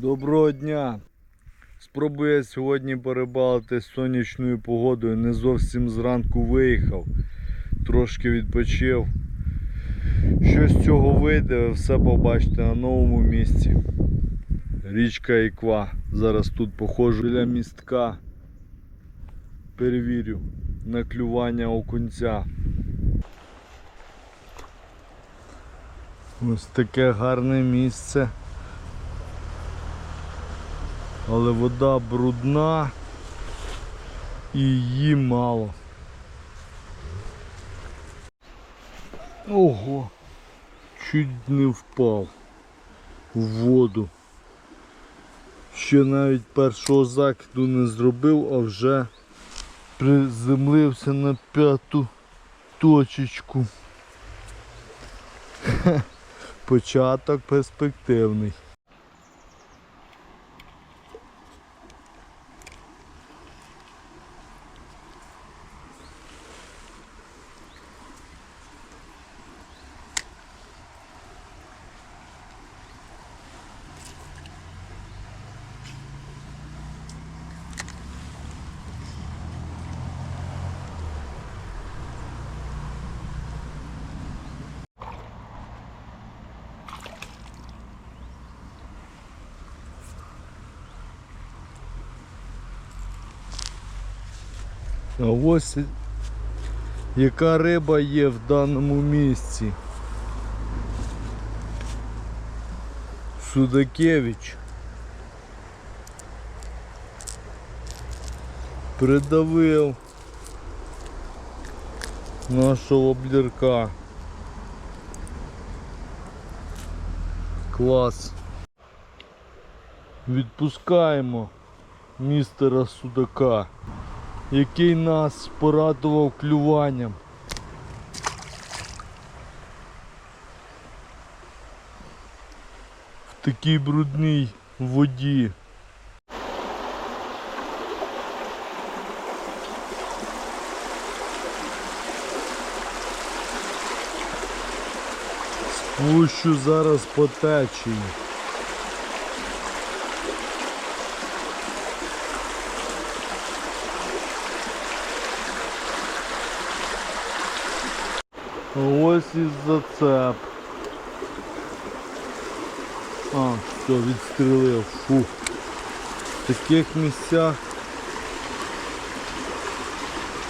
Доброго дня! Спробую я сьогодні порибалити з сонячною погодою. Не зовсім зранку виїхав, трошки відпочив. Що з цього вийде, ви все побачите на новому місці. Річка Іква. Зараз тут походжу біля містка. Перевірю на клювання окунця. Ось таке гарне місце. Але вода брудна і її мало. Ого, чуть не впав в воду. Ще навіть першого закиду не зробив, а вже приземлився на п'яту точечку. Початок перспективний. А ось яка риба є в даному місці. Судакевич. Придавив нашого блірка. Клас. Відпускаємо містера Судака який нас порадував клюванням. В такій брудній воді. Спущу зараз по течії. Ось і зацеп. А, все, відстрілив. Фу. В таких місцях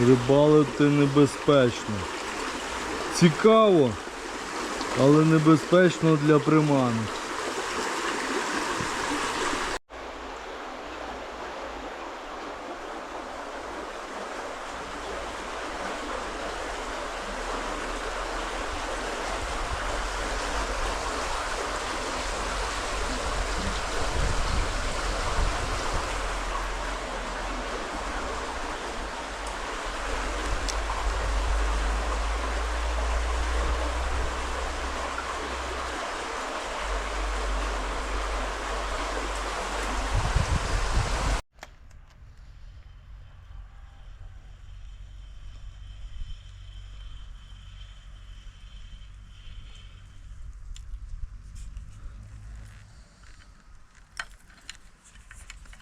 рибалити небезпечно. Цікаво, але небезпечно для приманок.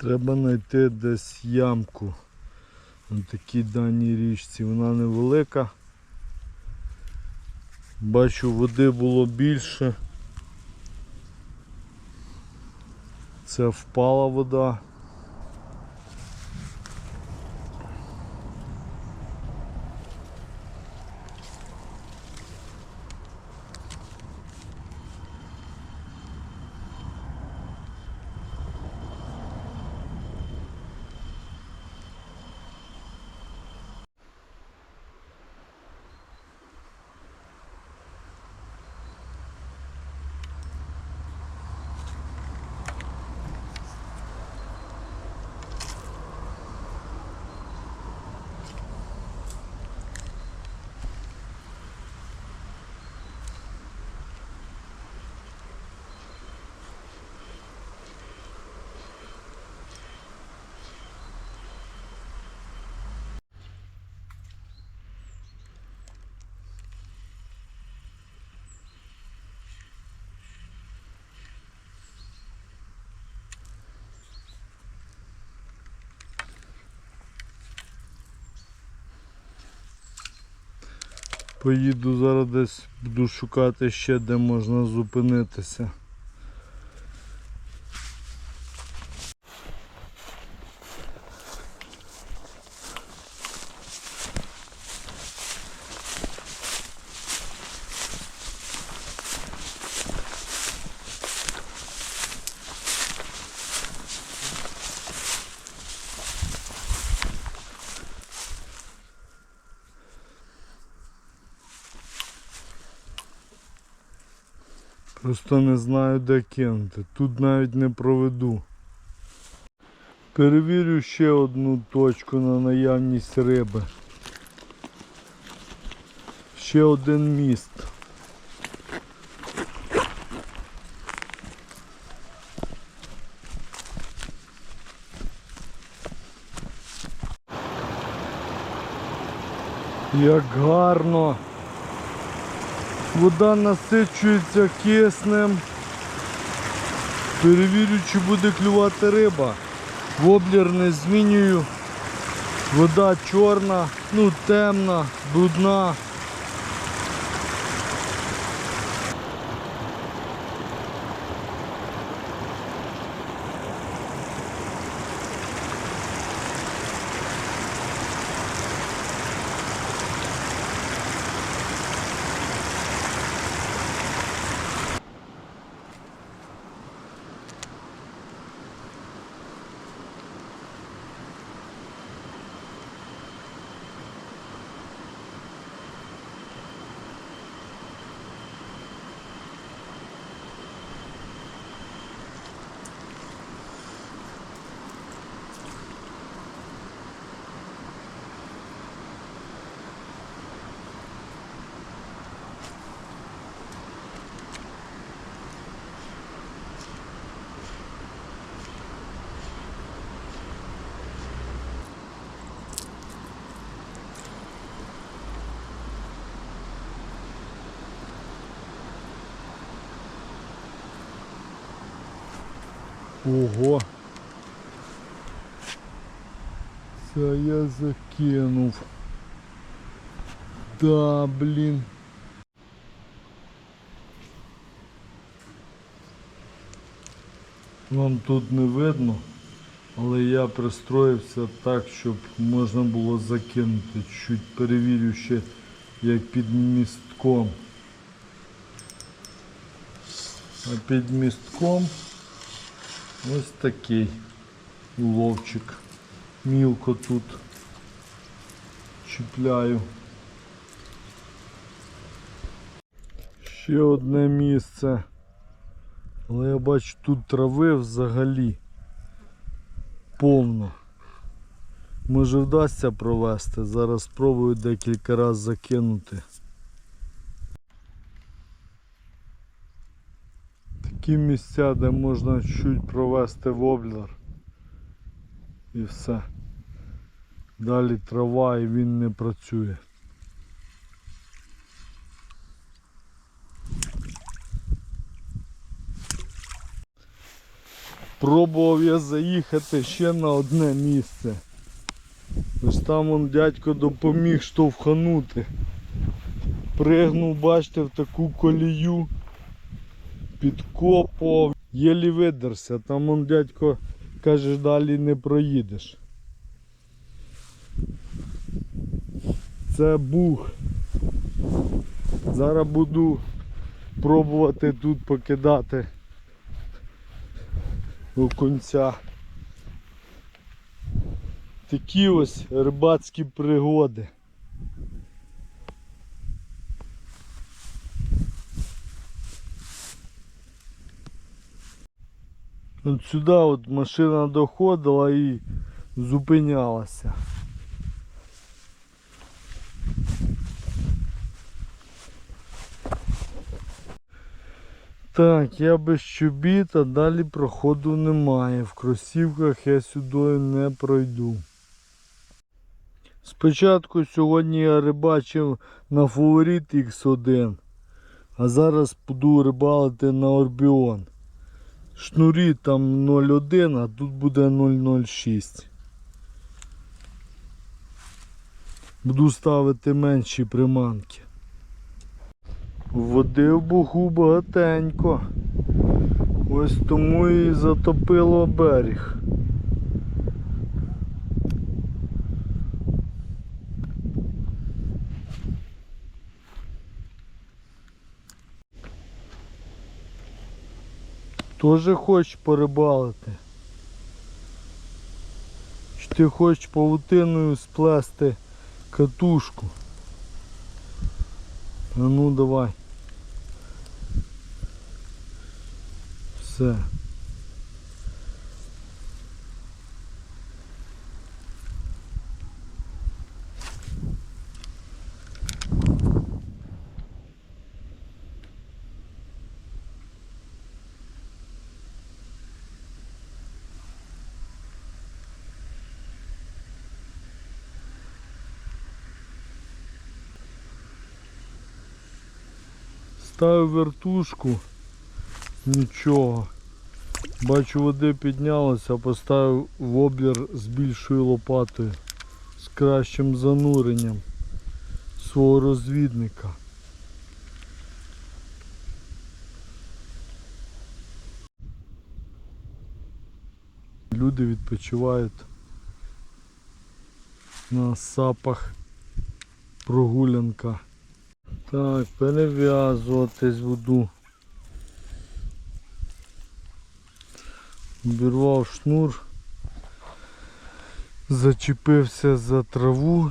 Треба знайти десь ямку на такій даній річці. Вона невелика. Бачу, води було більше. Це впала вода. Поїду зараз десь буду шукати ще де можна зупинитися. Просто не знаю де кинути. Тут навіть не проведу. Перевірю ще одну точку на наявність риби. Ще один міст. Як гарно. Вода насичується киснем. Перевірю, чи буде клювати риба. Воблер не змінюю. Вода чорна, ну темна, брудна. Ого. Це я закинув. Да, блін. Вам тут не видно, але я пристроївся так, щоб можна було закинути. Чуть перевірю ще як під містком. А під містком ось такий уловчик. Мілко тут чіпляю. Ще одне місце. Але я бачу тут трави взагалі повно. Може вдасться провести. Зараз спробую декілька разів закинути. Такі місця, де можна чуть провести воблер. І все. Далі трава і він не працює. Пробував я заїхати ще на одне місце. Ось там он дядько допоміг штовханути. Пригнув, бачите, в таку колію, підкопав, єлі видерся. Там он дядько каже, далі не проїдеш. Це бух. Зараз буду пробувати тут покидати окунця. Такі ось рибацькі пригоди. От сюди от машина доходила і зупинялася. Так, я без чобіт, а далі проходу немає. В кросівках я сюди не пройду. Спочатку сьогодні я рибачив на фаворит X1, а зараз буду рибалити на Орбіон. Шнурі там 0,1, а тут буде 0,06. Буду ставити менші приманки. Води в буху багатенько. Ось тому і затопило берег. Тоже хочеш порибалити? Чи ти хочеш павутиною сплести катушку? А ну давай. Все. Ставив вертушку, нічого. Бачу, води піднялося, поставив воблер з більшою лопатою, з кращим зануренням свого розвідника. Люди відпочивають на сапах прогулянка. Так, перев'язуватись буду. Обірвав шнур. Зачепився за траву.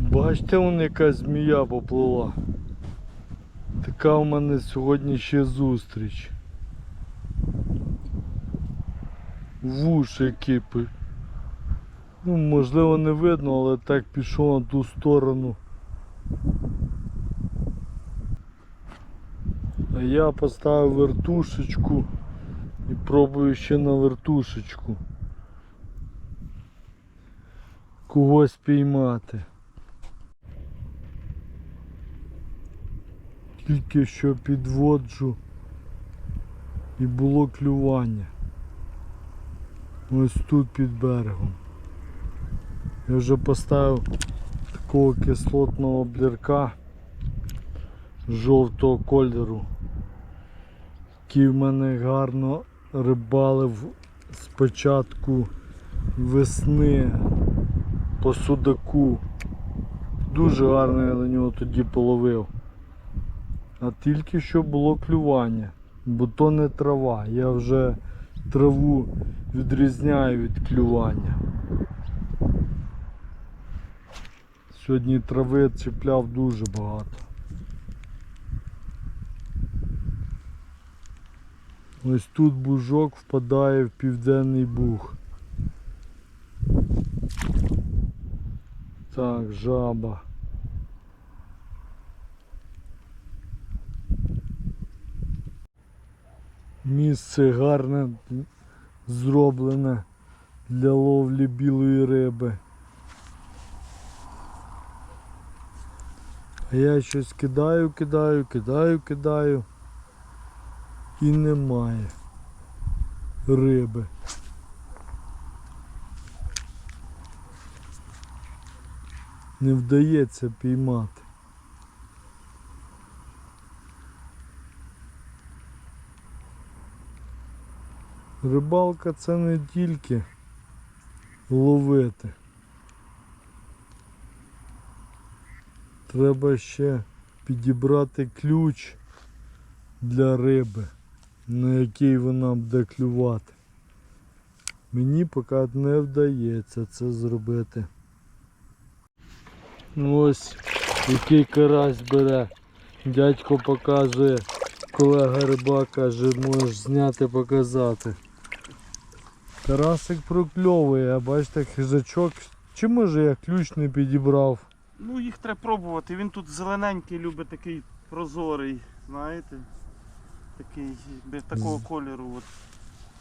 Бачите, вон яка змія поплила. Така у мене сьогодні ще зустріч. Вуш який пи- Ну, можливо, не видно, але так пішов на ту сторону. А я поставив вертушечку і пробую ще на вертушечку когось піймати. Тільки що підводжу і було клювання. Ось тут під берегом. Я вже поставив такого кислотного блірка жовтого кольору, який в мене гарно рибалив з початку весни по судаку. Дуже гарно я на нього тоді половив. А тільки що було клювання, бо то не трава. Я вже траву відрізняю від клювання. Сьогодні трави чіпляв дуже багато. Ось тут бужок впадає в південний буг. Так, жаба. Місце гарне зроблене для ловлі білої риби. Я щось кидаю, кидаю, кидаю, кидаю. І немає риби. Не вдається піймати. Рибалка це не тільки ловити. Треба ще підібрати ключ для риби, на який вона буде клювати. Мені поки не вдається це зробити. Ну Ось який карась бере. Дядько показує, колега рибак каже, можеш зняти показати. Карасик прокльовує, а бачите, хижачок. Чи може я ключ не підібрав? Ну їх треба пробувати. Він тут зелененький, любить такий прозорий, знаєте. Такий, такого кольору. От,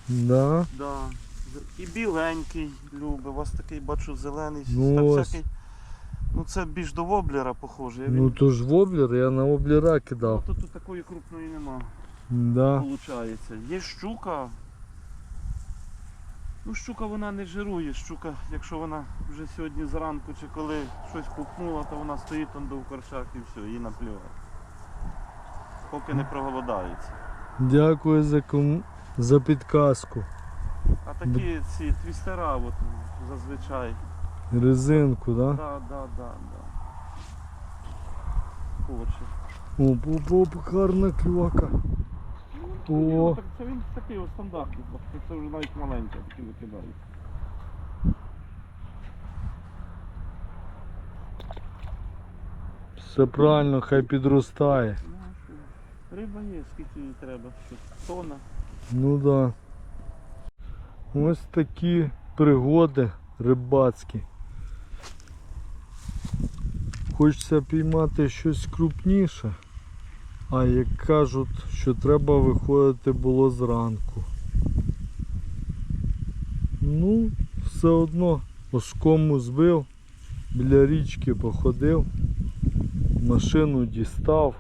Да. да. І біленький любить. У вас такий бачу зелений. Ну, так, ось. всякий. Ну це більш до воблера похоже. Він... Ну то ж воблер, я на воблера Ну, кидав. тут, тут такої крупної нема, Да. виходить. Є щука. Ну, щука вона не жирує. Щука, якщо вона вже сьогодні зранку чи коли щось пукнула, то вона стоїть там до корчах і все, їй наплювати. Поки не проголодається. Дякую за, ком... за підказку. А такі ці твістера от, зазвичай. Резинку, да? Да, да, да, да. Хоче. Оп, оп, оп, гарна клювака. О. О. Так це він такий ось стандартний, це вже навіть маленький, такі викидають. Все правильно, хай підростає. Ну? Риба є, скільки їй треба. Тона. Ну да. Ось такі пригоди рибацькі. Хочеться піймати щось крупніше. А як кажуть, що треба виходити було зранку. Ну, все одно оскому збив, біля річки походив, машину дістав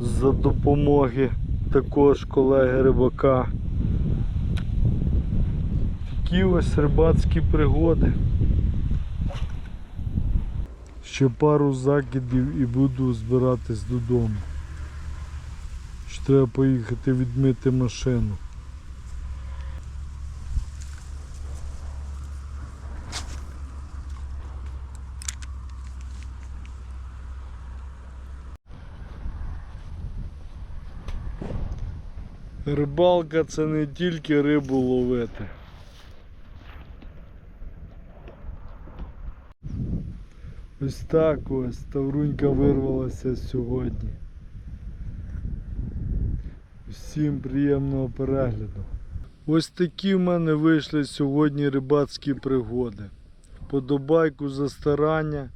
за допомоги також колеги рибака. Такі ось рибацькі пригоди. Ще пару закидів і буду збиратись додому. Ще треба поїхати відмити машину. Рибалка це не тільки рибу ловити. Ось так ось Таврунька вирвалася сьогодні. Всім приємного перегляду. Ось такі в мене вийшли сьогодні рибацькі пригоди. Вподобайку за старання,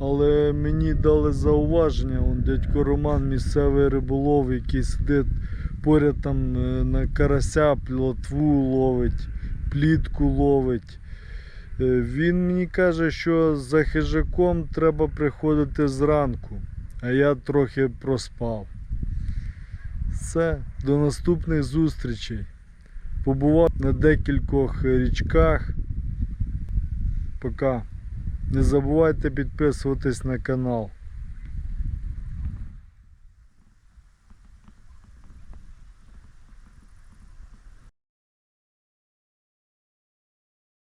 але мені дали зауваження, он дядько Роман, місцевий риболов, який сидить поряд там е, на карася, плотву ловить, плітку ловить. Е, Він мені каже, що за хижаком треба приходити зранку, а я трохи проспав. Все, до наступних зустрічей. Побував на декількох річках. Пока. Не забувайте підписуватись на канал.